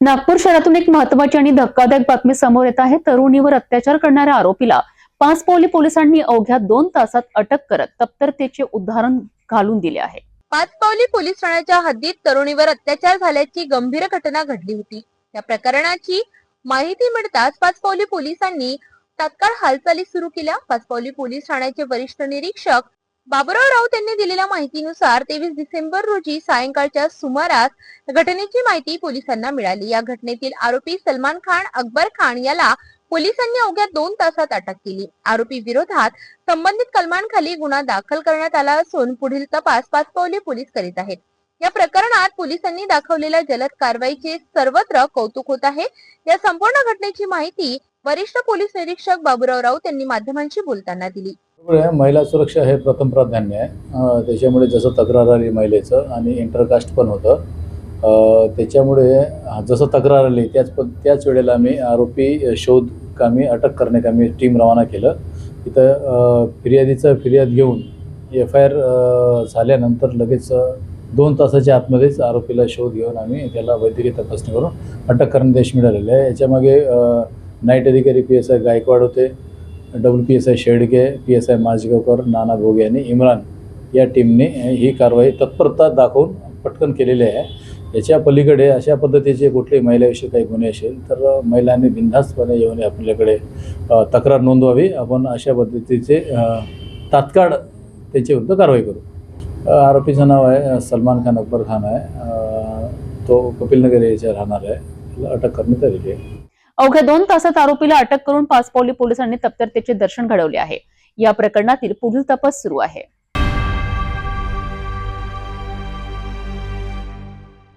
नागपूर शहरातून एक महत्वाची आणि धक्कादायक बातमी समोर येत आहे. तरुणीवर अत्याचार करणाऱ्या आरोपीला पाचपौली पोलिसांनी अवघ्या दोन तासात अटक करत तप्तरतेचे उदाहरण घालून दिले आहे. पाचपावली पोलीस ठाण्याच्या हद्दीत तरुणीवर अत्याचार झाल्याची गंभीर घटना घडली होती. या प्रकरणाची माहिती मिळताच पाचपावली पोलिसांनी तात्काळ हालचाली सुरू केल्या. पाचपावली पोलीस ठाण्याचे वरिष्ठ निरीक्षक बाबुराव राऊत यांनी दिलेल्या माहितीनुसार तेवीस डिसेंबर रोजी सायंकाळच्या सुमारास घटनेची माहिती पोलिसांना मिळाली. या घटनेतील आरोपी सलमान खान अकबर खान याला पोलिसांनी अवघ्या दोन तासात अटक केली. आरोपी विरोधात संबंधित कलमांखाली गुन्हा दाखल करण्यात आला असून पुढील तपास पाचपावली पोलीस करीत आहेत. या प्रकरणात पोलिसांनी दाखवलेल्या जलद कारवाईचे सर्वत्र कौतुक होत आहे. या संपूर्ण घटनेची माहिती वरिष्ठ पोलीस निरीक्षक बाबुराव राऊत यांनी माध्यमांशी बोलताना दिली. महिला सुरक्षा हे प्रथम प्राधान्य आहे. त्याच्यामुळे जसं तक्रार आली महिलेचं आणि इंटरकास्ट पण होतं त्याच्यामुळे जसं तक्रार आली त्याच पण त्याच वेळेला आम्ही आरोपी शोध कामी अटक करण्याकामी टीम रवाना केलं. तिथं फिर्यादीचं फिर्याद घेऊन एफ आय आर झाल्यानंतर लगेच दोन तासाच्या आतमध्येच आरोपीला शोध घेऊन आम्ही त्याला वैद्यकीय तपासणी करून अटक करण्यात यश मिळालेलं आहे. याच्यामागे नाईट अधिकारी पी एस आय गायकवाड होते. W P S I Shedge P S I Majgaonkar Nana Bhoge आणि इम्रान या टीमने ही कारवाई तत्परता दाखवून पटकन केलेली आहे. याच्या पलीकडे अशा पद्धतीचे कुठलेही महिलाविषयी काही गुन्हे असेल तर महिलांनी बिनधास्तपणे येऊन आपल्याकडे तक्रार नोंदवावी. आपण अशा पद्धतीचे तात्काळ त्यांच्याविरुद्ध कारवाई करू. आरोपीचं नाव आहे सलमान खान अकबर खान आहे. तो कपिलनगर याच्या राहणार आहे. त्याला अटक करण्यात आलेली आहे. अवघ्या दोन तासात आरोपीला अटक करून पाचपावली पोलिसांनी तप्तरतेचे दर्शन घडवले आहे. या प्रकरणातील पुढील तपास सुरू आहे.